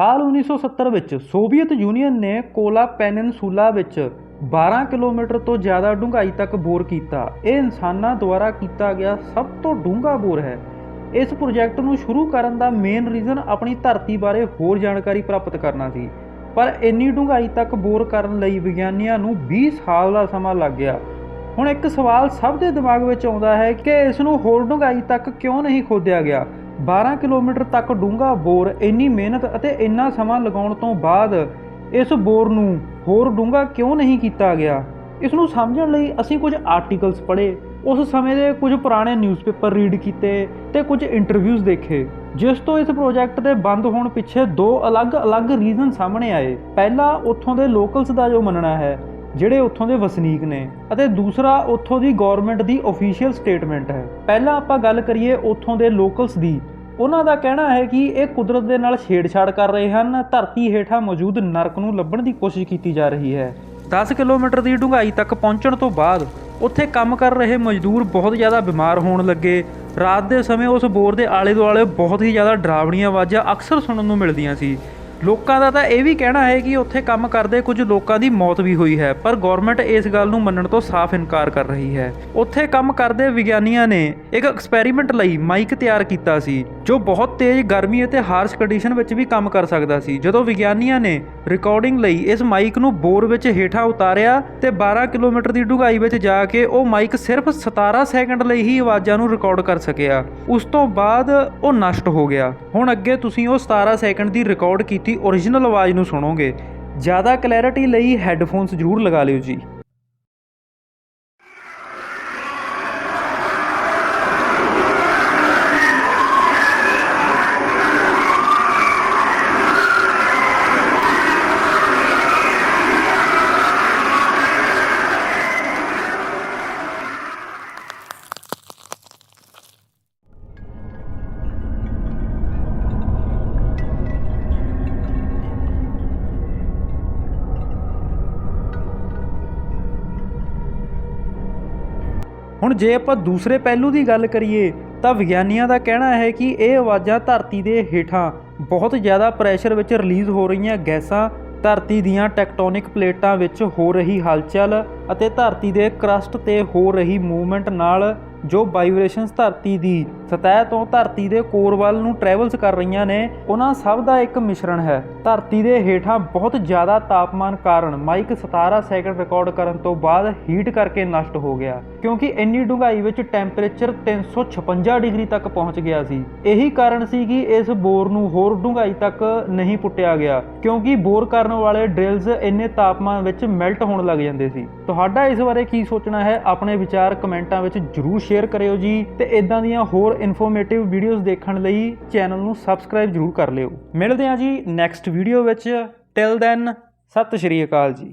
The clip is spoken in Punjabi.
ਸਾਲ 1970 ਵਿੱਚ ਸੋਵੀਅਤ ਯੂਨੀਅਨ ਨੇ ਕੋਲਾ ਪੈਨਿਨਸੂਲਾ ਵਿੱਚ 12 ਕਿਲੋਮੀਟਰ ਤੋਂ ਜ਼ਿਆਦਾ ਡੂੰਘਾਈ ਤੱਕ ਬੋਰ ਕੀਤਾ। ਇਹ ਇਨਸਾਨਾਂ ਦੁਆਰਾ ਕੀਤਾ ਗਿਆ ਸਭ ਤੋਂ ਡੂੰਘਾ ਬੋਰ ਹੈ। ਇਸ ਪ੍ਰੋਜੈਕਟ ਨੂੰ ਸ਼ੁਰੂ ਕਰਨ ਦਾ ਮੇਨ ਰੀਜ਼ਨ ਆਪਣੀ ਧਰਤੀ ਬਾਰੇ ਹੋਰ ਜਾਣਕਾਰੀ ਪ੍ਰਾਪਤ ਕਰਨਾ ਸੀ। ਪਰ ਇੰਨੀ ਡੂੰਘਾਈ ਤੱਕ ਬੋਰ ਕਰਨ ਲਈ ਵਿਗਿਆਨੀਆਂ ਨੂੰ 20 ਸਾਲ ਦਾ ਸਮਾਂ ਲੱਗ ਗਿਆ। ਹੁਣ ਇੱਕ ਸਵਾਲ ਸਭ ਦੇ ਦਿਮਾਗ ਵਿੱਚ ਆਉਂਦਾ ਹੈ ਕਿ ਇਸ ਨੂੰ ਹੋਰ ਡੂੰਘਾਈ ਤੱਕ ਕਿਉਂ ਨਹੀਂ ਖੋਦਿਆ ਗਿਆ? 12 ਕਿਲੋਮੀਟਰ ਤੱਕ ਡੂੰਘਾ ਬੋਰ ਇੰਨੀ ਮਿਹਨਤ ਅਤੇ ਇੰਨਾ ਸਮਾਂ ਲਗਾਉਣ ਤੋਂ ਬਾਅਦ ਇਸ ਬੋਰ ਨੂੰ ਹੋਰ ਡੂੰਘਾ ਕਿਉਂ ਨਹੀਂ ਕੀਤਾ ਗਿਆ? ਇਸ ਨੂੰ ਸਮਝਣ ਲਈ ਅਸੀਂ ਕੁਝ ਆਰਟੀਕਲਸ ਪੜ੍ਹੇ, ਉਸ ਸਮੇਂ ਦੇ ਕੁਝ ਪੁਰਾਣੇ ਨਿਊਜ਼ਪੇਪਰ ਰੀਡ ਕੀਤੇ ਤੇ ਕੁਝ ਇੰਟਰਵਿਊਜ਼ ਦੇਖੇ, ਜਿਸ ਤੋਂ ਇਸ ਪ੍ਰੋਜੈਕਟ ਦੇ ਬੰਦ ਹੋਣ ਪਿੱਛੇ ਦੋ ਅਲੱਗ-ਅਲੱਗ ਰੀਜ਼ਨ ਸਾਹਮਣੇ ਆਏ। ਪਹਿਲਾ ਉੱਥੋਂ ਦੇ ਲੋਕਲਸ ਦਾ ਜੋ ਮੰਨਣਾ ਹੈ, ਜਿਹੜੇ ਉੱਥੋਂ ਦੇ ਵਸਨੀਕ ਨੇ, ਅਤੇ ਦੂਸਰਾ ਉੱਥੋਂ ਦੀ ਗਵਰਨਮੈਂਟ ਦੀ ਅਫੀਸ਼ੀਅਲ ਸਟੇਟਮੈਂਟ ਹੈ। ਪਹਿਲਾਂ ਆਪਾਂ ਗੱਲ ਕਰੀਏ ਉੱਥੋਂ ਦੇ ਲੋਕਲਸ ਦੀ। ਉਹਨਾਂ ਦਾ ਕਹਿਣਾ ਹੈ ਕਿ ਇਹ ਕੁਦਰਤ ਦੇ ਨਾਲ ਛੇੜਛਾੜ ਕਰ ਰਹੇ ਹਨ, ਧਰਤੀ ਹੇਠਾਂ ਮੌਜੂਦ ਨਰਕ ਨੂੰ ਲੱਭਣ ਦੀ ਕੋਸ਼ਿਸ਼ ਕੀਤੀ ਜਾ ਰਹੀ ਹੈ। 10 ਕਿਲੋਮੀਟਰ ਦੀ ਡੂੰਘਾਈ ਤੱਕ ਪਹੁੰਚਣ ਤੋਂ ਬਾਅਦ ਉੱਥੇ ਕੰਮ ਕਰ ਰਹੇ ਮਜ਼ਦੂਰ ਬਹੁਤ ਜ਼ਿਆਦਾ ਬਿਮਾਰ ਹੋਣ ਲੱਗੇ। ਰਾਤ ਦੇ ਸਮੇਂ ਉਸ ਬੋਰ ਦੇ ਆਲੇ ਦੁਆਲੇ ਬਹੁਤ ਹੀ ਜ਼ਿਆਦਾ ਡਰਾਵਣੀਆਂ ਆਵਾਜ਼ਾਂ ਅਕਸਰ ਸੁਣਨ ਨੂੰ ਮਿਲਦੀਆਂ ਸੀ। ਲੋਕਾਂ ਦਾ ਤਾਂ ਇਹ ਵੀ ਕਹਿਣਾ ਹੈ ਕਿ ਉੱਥੇ ਕੰਮ ਕਰਦੇ ਕੁਝ ਲੋਕਾਂ ਦੀ ਮੌਤ ਵੀ ਹੋਈ ਹੈ, ਪਰ ਗਵਰਨਮੈਂਟ ਇਸ ਗੱਲ ਨੂੰ ਮੰਨਣ ਤੋਂ ਸਾਫ਼ ਇਨਕਾਰ ਕਰ ਰਹੀ ਹੈ। ਉੱਥੇ ਕੰਮ ਕਰਦੇ ਵਿਗਿਆਨੀਆਂ ਨੇ ਇੱਕ ਐਕਸਪੈਰੀਮੈਂਟ ਲਈ ਮਾਈਕ ਤਿਆਰ ਕੀਤਾ ਸੀ, ਜੋ ਬਹੁਤ ਤੇਜ਼ ਗਰਮੀ ਅਤੇ ਹਾਰਸ਼ ਕੰਡੀਸ਼ਨ ਵਿੱਚ ਵੀ ਕੰਮ ਕਰ ਸਕਦਾ ਸੀ। ਜਦੋਂ ਵਿਗਿਆਨੀਆਂ ਨੇ ਰਿਕਾਰਡਿੰਗ ਲਈ ਇਸ ਮਾਈਕ ਨੂੰ ਬੋਰ ਵਿੱਚ ਹੇਠਾਂ ਉਤਾਰਿਆ ਤੇ 12 ਕਿਲੋਮੀਟਰ ਦੀ ਡੂੰਘਾਈ ਵਿੱਚ ਜਾ ਕੇ ਉਹ ਮਾਈਕ ਸਿਰਫ 17 ਸੈਕਿੰਡ ਲਈ ਹੀ ਆਵਾਜ਼ਾਂ ਨੂੰ ਰਿਕਾਰਡ ਕਰ ਸਕਿਆ। ਉਸ ਤੋਂ ਬਾਅਦ ਉਹ ਨਸ਼ਟ ਹੋ ਗਿਆ। ਹੁਣ ਅੱਗੇ ਤੁਸੀਂ ਉਹ 17 ਸੈਕਿੰਡ ਦੀ ਰਿਕਾਰਡ ਕੀਤੀ ਓਰੀਜਨਲ ਆਵਾਜ਼ ਨੂੰ ਸੁਣੋਗੇ ਜ਼ਿਆਦਾ ਕਲੈਰਿਟੀ ਲਈ ਹੈੱਡਫੋਨਸ ਜ਼ਰੂਰ ਲਗਾ ਲਿਓ ਜੀ। ਹੁਣ ਜੇ ਆਪਾਂ ਦੂਸਰੇ ਪਹਿਲੂ ਦੀ ਗੱਲ ਕਰੀਏ, ਤਾਂ ਵਿਗਿਆਨੀਆਂ ਦਾ ਕਹਿਣਾ ਹੈ ਕਿ ਇਹ ਆਵਾਜ਼ਾਂ ਧਰਤੀ ਦੇ ਹੇਠਾਂ ਬਹੁਤ ਜ਼ਿਆਦਾ ਪ੍ਰੈਸ਼ਰ ਵਿੱਚ ਰਿਲੀਜ਼ ਹੋ ਰਹੀਆਂ ਗੈਸਾਂ ਧਰਤੀ ਦੀਆਂ ਟੈਕਟੋਨਿਕ ਪਲੇਟਾਂ ਵਿੱਚ ਹੋ ਰਹੀ ਹਲਚਲ ਅਤੇ ਧਰਤੀ ਦੇ ਕਰਸਟ ਤੇ ਹੋ ਰਹੀ ਮੂਵਮੈਂਟ ਨਾਲ ਜੋ ਵਾਈਬ੍ਰੇਸ਼ਨਸ ਧਰਤੀ ਦੀ ਸਤਹ ਤੋਂ ਧਰਤੀ ਦੇ ਕੋਰ ਵੱਲ ਨੂੰ ਟਰੈਵਲਸ ਕਰ ਰਹੀਆਂ ਨੇ, ਉਹਨਾਂ ਸਭ ਦਾ ਇੱਕ ਮਿਸ਼ਰਣ ਹੈ। ਧਰਤੀ ਦੇ ਹੇਠਾਂ ਬਹੁਤ ਜ਼ਿਆਦਾ ਤਾਪਮਾਨ ਕਾਰਨ ਮਾਈਕ 17 ਸੈਕਿੰਡ ਰਿਕਾਰਡ ਕਰਨ ਤੋਂ ਬਾਅਦ ਹੀਟ ਕਰਕੇ ਨਸ਼ਟ ਹੋ ਗਿਆ, ਕਿਉਂਕਿ ਇੰਨੀ ਡੂੰਘਾਈ ਵਿੱਚ ਟੈਂਪਰੇਚਰ 356 ਡਿਗਰੀ ਤੱਕ ਪਹੁੰਚ ਗਿਆ ਸੀ। ਇਹੀ ਕਾਰਨ ਸੀ ਕਿ ਇਸ ਬੋਰ ਨੂੰ ਹੋਰ ਡੂੰਘਾਈ ਤੱਕ ਨਹੀਂ ਪੁੱਟਿਆ ਗਿਆ, ਕਿਉਂਕਿ ਬੋਰ ਕਰਨ ਵਾਲੇ ਡ੍ਰਿਲਸ ਇੰਨੇ ਤਾਪਮਾਨ ਵਿੱਚ ਮੈਲਟ ਹੋਣ ਲੱਗ ਜਾਂਦੇ ਸੀ। ਤੁਹਾਡਾ ਇਸ ਬਾਰੇ ਕੀ ਸੋਚਣਾ ਹੈ, ਆਪਣੇ ਵਿਚਾਰ ਕਮੈਂਟਾਂ ਵਿੱਚ ਜਰੂਰ ਸ਼ੇਅਰ ਕਰਿਓ ਜੀ ਤੇ ਇਦਾਂ ਦੀਆਂ ਹੋਰ ਇਨਫੋਰਮੇਟਿਵ ਵੀਡੀਓਜ਼ ਦੇਖਣ ਲਈ ਚੈਨਲ ਨੂੰ ਸਬਸਕ੍ਰਾਈਬ ਜਰੂਰ ਕਰ ਲਿਓ। ਮਿਲਦੇ ਹਾਂ ਜੀ ਨੈਕਸਟ ਵੀਡੀਓ ਵਿੱਚ। ਟਿਲ ਦੈਨ ਸਤਿ ਸ਼੍ਰੀ ਅਕਾਲ ਜੀ।